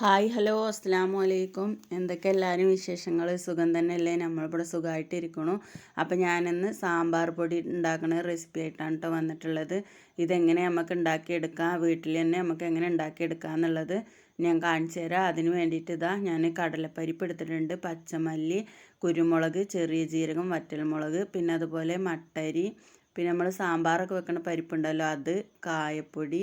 Hi hello അസ്സാം വലൈക്കും എന്തൊക്കെ എല്ലാവരും വിശേഷങ്ങൾ സുഖം തന്നെയല്ലേ? നമ്മളിവിടെ സുഖമായിട്ടിരിക്കണു അപ്പം ഞാനിന്ന് സാമ്പാർ പൊടി ഉണ്ടാക്കുന്ന റെസിപ്പി ആയിട്ടാണ് കേട്ടോ വന്നിട്ടുള്ളത്. ഇതെങ്ങനെ നമുക്ക് ഉണ്ടാക്കിയെടുക്കാം? വീട്ടിൽ തന്നെ നമുക്ക് എങ്ങനെ ഉണ്ടാക്കിയെടുക്കാം എന്നുള്ളത് ഞാൻ കാണിച്ചു തരാം. അതിന് വേണ്ടിയിട്ട് ഇതാ ഞാൻ കടലപ്പരിപ്പ് എടുത്തിട്ടുണ്ട്. പച്ചമല്ലി കുരുമുളക് ചെറിയ ജീരകം വറ്റൽമുളക് പിന്നെ അതുപോലെ മട്ടരി പിന്നെ നമ്മൾ സാമ്പാറൊക്കെ വെക്കുന്ന പരിപ്പുണ്ടല്ലോ അത് കായപ്പൊടി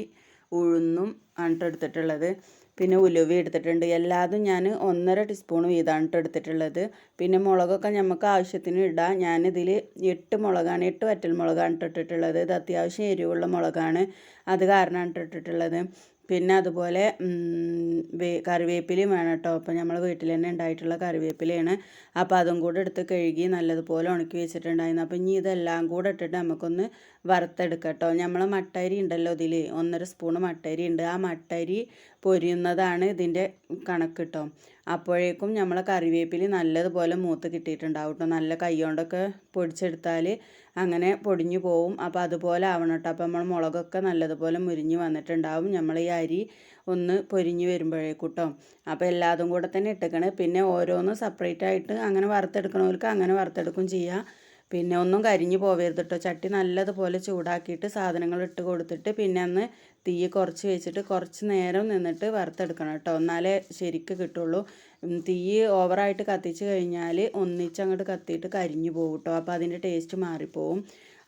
ഉഴുന്നും ആണ് എടുത്തിട്ടുള്ളത്. പിന്നെ ഉലുവ എടുത്തിട്ടുണ്ട്. എല്ലാതും ഞാൻ ഒന്നര ടീസ്പൂൺ വീതമാണ് എടുത്തിട്ടുള്ളത്. പിന്നെ മുളകൊക്കെ നമുക്ക് ആവശ്യത്തിന് ഇടാം. ഞാനിതിൽ എട്ട് മുളകാണ് എട്ട് വറ്റൽ മുളകാണ് ഇട്ടിട്ടുള്ളത്. ഇത് അത്യാവശ്യം എരിവുള്ള മുളകാണ്. അത് കാരണമാണ് ഇട്ടിട്ടുള്ളത്. പിന്നെ അതുപോലെ കറിവേപ്പിലയും വേണം കേട്ടോ. അപ്പോൾ നമ്മൾ വീട്ടിൽ തന്നെ ഉണ്ടായിട്ടുള്ള കറിവേപ്പിലയാണ്. അപ്പോൾ അതും കൂടെ എടുത്ത് കഴുകി നല്ലതുപോലെ ഉണക്കി വെച്ചിട്ടുണ്ടായിരുന്നു. അപ്പോൾ ഇനി ഇതെല്ലാം കൂടെ ഇട്ടിട്ട് നമുക്കൊന്ന് വറുത്തെടുക്കാം കേട്ടോ. നമ്മൾ മട്ടരി ഉണ്ടല്ലോ ഇതിൽ ഒന്നര സ്പൂണ് മട്ടരി ഉണ്ട്. ആ മട്ടരി പൊരിയുന്നതാണ് ഇതിന്റെ കണക്ക് കേട്ടോ. അപ്പോഴേക്കും നമ്മളെ കറിവേപ്പില നല്ലതുപോലെ മൂത്ത് കിട്ടിയിട്ടുണ്ടാവും കേട്ടോ. നല്ല കൈ കൊണ്ടൊക്കെ പൊടിച്ചെടുത്താൽ അങ്ങനെ പൊടിഞ്ഞു പോവും. അപ്പോൾ അതുപോലെ ആവണം കേട്ടോ. അപ്പോൾ നമ്മൾ മുളകൊക്കെ നല്ലതുപോലെ മുരിഞ്ഞ് വന്നിട്ടുണ്ടാവും. നമ്മൾ ഈ അരി ഒന്ന് പൊരിഞ്ഞ് വരുമ്പോഴേക്കും കേട്ടോ അപ്പോൾ എല്ലാതും കൂടെ തന്നെ ഇട്ടേക്കണേ. പിന്നെ ഓരോന്ന് സെപ്പറേറ്റ് ആയിട്ട് അങ്ങനെ വറുത്തെടുക്കണവർക്ക് അങ്ങനെ വറുത്തെടുക്കും ചെയ്യാം. പിന്നെ ഒന്നും കരിഞ്ഞു പോവരുത് കേട്ടോ ചട്ടി നല്ലതുപോലെ ചൂടാക്കിയിട്ട് സാധനങ്ങൾ ഇട്ട് കൊടുത്തിട്ട് പിന്നെ അന്ന് തീ കുറച്ച് വെച്ചിട്ട് കുറച്ച് നേരം നിന്നിട്ട് വറുത്തെടുക്കണം കേട്ടോ എന്നാലേ ശരിക്ക് കിട്ടുള്ളൂ. തീ ഓവറായിട്ട് കത്തിച്ച് കഴിഞ്ഞാൽ ഒന്നിച്ചങ്ങോട്ട് കത്തിയിട്ട് കരിഞ്ഞു പോകും കേട്ടോ അപ്പോൾ അതിന്റെ ടേസ്റ്റ് മാറിപ്പോവും.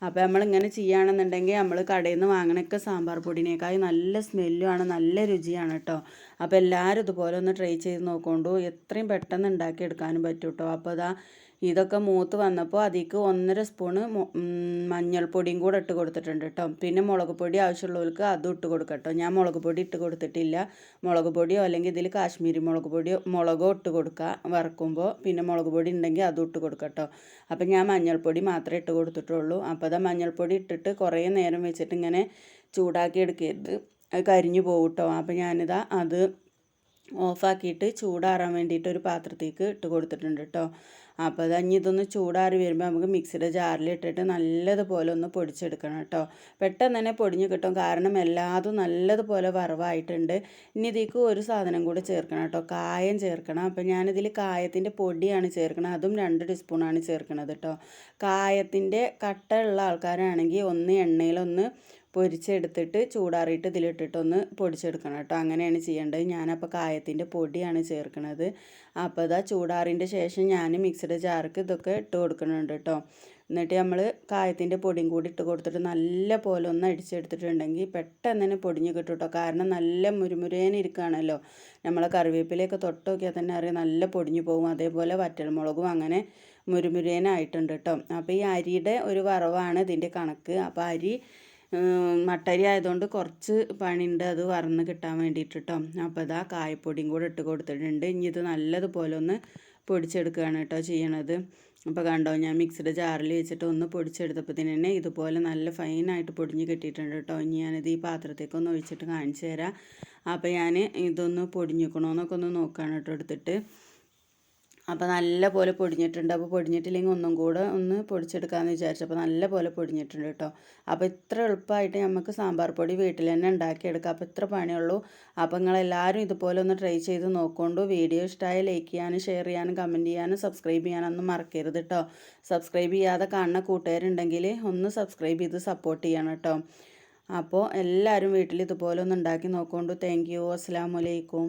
അപ്പോൾ നമ്മളിങ്ങനെ ചെയ്യുകയാണെന്നുണ്ടെങ്കിൽ നമ്മൾ കടയിൽ നിന്ന് വാങ്ങണൊക്കെ സാമ്പാർ പൊടിനേക്കായി നല്ല സ്മെല്ലുമാണ് നല്ല രുചിയാണ് കേട്ടോ അപ്പോൾ എല്ലാവരും ഇതുപോലെ ഒന്ന് ട്രൈ ചെയ്ത് നോക്കൊണ്ടു. എത്രയും പെട്ടെന്ന് ഉണ്ടാക്കിയെടുക്കാനും പറ്റും കേട്ടോ അപ്പോൾ അതാ ഇതൊക്കെ മൂത്ത് വന്നപ്പോൾ അതിലേക്ക് ഒന്നര സ്പൂണ് മഞ്ഞൾപ്പൊടിയും കൂടെ ഇട്ട് കൊടുത്തിട്ടുണ്ട് കേട്ടോ പിന്നെ മുളക് പൊടി ആവശ്യമുള്ളവർക്ക് അതും ഇട്ട് കൊടുക്കട്ടോ ഞാൻ മുളക് പൊടി ഇട്ട് കൊടുത്തിട്ടില്ല. മുളക് പൊടിയോ അല്ലെങ്കിൽ ഇതിൽ കാശ്മീരി മുളക് പൊടിയോ മുളകോ ഇട്ട് കൊടുക്കുക വറക്കുമ്പോൾ പിന്നെ മുളക് പൊടി ഉണ്ടെങ്കിൽ അതും ഇട്ട് കൊടുക്കട്ടോ അപ്പം ഞാൻ മഞ്ഞൾപ്പൊടി മാത്രമേ ഇട്ട് കൊടുത്തിട്ടുള്ളൂ. അപ്പോൾ അത് മഞ്ഞൾപ്പൊടി ഇട്ടിട്ട് കുറേ നേരം വെച്ചിട്ട് ഇങ്ങനെ ചൂടാക്കി എടുക്കരുത്. അത് കരിഞ്ഞു പോകും കേട്ടോ അപ്പോൾ ഞാനിതാ അത് ഓഫാക്കിയിട്ട് ചൂടാറാൻ വേണ്ടിയിട്ട് ഒരു പാത്രത്തേക്ക് ഇട്ട് കൊടുത്തിട്ടുണ്ട് കേട്ടോ അപ്പോൾ അത് ഇനി ഇതൊന്ന് ചൂടാറി വരുമ്പോൾ നമുക്ക് മിക്സിയുടെ ജാറിലിട്ടിട്ട് നല്ലതുപോലെ ഒന്ന് പൊടിച്ചെടുക്കണം കേട്ടോ. പെട്ടെന്ന് തന്നെ പൊടിഞ്ഞ് കിട്ടും. കാരണം എല്ലാതും നല്ലതുപോലെ വറവായിട്ടുണ്ട്. ഇനി ഇതിലേക്ക് ഒരു സാധനം കൂടി ചേർക്കണം കേട്ടോ. കായം ചേർക്കണം. അപ്പോൾ ഞാനിതിൽ കായത്തിന്റെ പൊടിയാണ് ചേർക്കുന്നത്. അതും രണ്ട് ടീസ്പൂണാണ് ചേർക്കണത് കേട്ടോ. കായത്തിന്റെ കട്ട ഉള്ള ആൾക്കാരാണെങ്കിൽ ഒന്ന് എണ്ണയിലൊന്ന് പൊരിച്ചെടുത്തിട്ട് ചൂടാറിയിട്ട് ഇതിലിട്ടിട്ടൊന്ന് പൊടിച്ചെടുക്കണം കേട്ടോ. അങ്ങനെയാണ് ചെയ്യേണ്ടത്. ഞാനപ്പോൾ കായത്തിന്റെ പൊടിയാണ് ചേർക്കുന്നത്. അപ്പോൾ ഇതാ ചൂടാറിന്റെ ശേഷം ഞാൻ മിക്സിയുടെ ജാർക്ക് ഇതൊക്കെ ഇട്ട് കൊടുക്കുന്നുണ്ട് കേട്ടോ. എന്നിട്ട് നമ്മൾ കായത്തിന്റെ പൊടിയും കൂടി ഇട്ട് കൊടുത്തിട്ട് നല്ല പോലെ ഒന്ന് അടിച്ചെടുത്തിട്ടുണ്ടെങ്കിൽ പെട്ടെന്ന് തന്നെ പൊടിഞ്ഞ് കിട്ടും കേട്ടോ. കാരണം നല്ല മുരുമുരേനെ ഇരിക്കുകയാണല്ലോ. നമ്മൾ കറിവേപ്പിലയൊക്കെ തൊട്ട് നോക്കിയാൽ തന്നെ അറിയാം നല്ല പൊടിഞ്ഞു പോകും. അതേപോലെ വറ്റൽമുളകും അങ്ങനെ മുരുമുരേനായിട്ടുണ്ട് കേട്ടോ. അപ്പോൾ ഈ അരിയുടെ ഒരു വറവാണ് ഇതിന്റെ കണക്ക്. അപ്പോൾ അരി മട്ടരി ആയതുകൊണ്ട് കുറച്ച് പണിയുണ്ട്. അത് വറന്ന് കിട്ടാൻ വേണ്ടിയിട്ട് കേട്ടോ. അപ്പോൾ ഇതാ കായപ്പൊടിയും കൂടെ ഇട്ട് കൊടുത്തിട്ടുണ്ട്. ഇനി ഇത് നല്ലതുപോലെ ഒന്ന് പൊടിച്ചെടുക്കുകയാണ് കേട്ടോ ചെയ്യണത്. അപ്പോൾ കണ്ടോ ഞാൻ മിക്സിയുടെ ജാറിൽ വെച്ചിട്ട് ഒന്ന് പൊടിച്ചെടുത്തപ്പോൾ തന്നെ ഇതുപോലെ നല്ല ഫൈനായിട്ട് പൊടിഞ്ഞ് കിട്ടിയിട്ടുണ്ട് കേട്ടോ. ഇനി ഞാനിത് ഈ പാത്രത്തേക്ക് ഒന്ന് ഒഴിച്ചിട്ട് കാണിച്ചു തരാം. അപ്പോൾ ഞാൻ ഇതൊന്ന് പൊടിഞ്ഞിക്കണോ എന്നൊക്കെ ഒന്ന് നോക്കുകയാണ് കേട്ടോ എടുത്തിട്ട്. അപ്പോൾ നല്ല പോലെ പൊടിഞ്ഞിട്ടുണ്ട്. അപ്പോൾ പൊടിഞ്ഞിട്ടില്ലെങ്കിൽ ഒന്നും കൂടെ ഒന്ന് പൊടിച്ചെടുക്കാമെന്ന് വിചാരിച്ചു. അപ്പോൾ നല്ല പോലെ പൊടിഞ്ഞിട്ടുണ്ട് കേട്ടോ. അപ്പോൾ ഇത്ര എളുപ്പമായിട്ട് നമുക്ക് സാമ്പാർ പൊടി വീട്ടിൽ തന്നെ ഉണ്ടാക്കിയെടുക്കാം. അപ്പോൾ ഇത്ര പണിയുള്ളൂ. അപ്പോൾ നിങ്ങളെല്ലാവരും ഇതുപോലെ ഒന്ന് ട്രൈ ചെയ്ത് നോക്കൊണ്ടു. വീഡിയോ ഇഷ്ടമായ ലൈക്ക് ചെയ്യാനും ഷെയർ ചെയ്യാനും കമന്റ് ചെയ്യാനും സബ്സ്ക്രൈബ് ചെയ്യാനൊന്നും മറക്കരുത് കേട്ടോ. സബ്സ്ക്രൈബ് ചെയ്യാതെ കാണുന്ന കൂട്ടുകാരുണ്ടെങ്കിൽ ഒന്ന് സബ്സ്ക്രൈബ് ചെയ്ത് സപ്പോർട്ട് ചെയ്യണം കേട്ടോ. അപ്പോൾ എല്ലാവരും വീട്ടിൽ ഇതുപോലെ ഒന്ന് ഉണ്ടാക്കി നോക്കൊണ്ടു. താങ്ക് യു അസ്സാം വലൈക്കും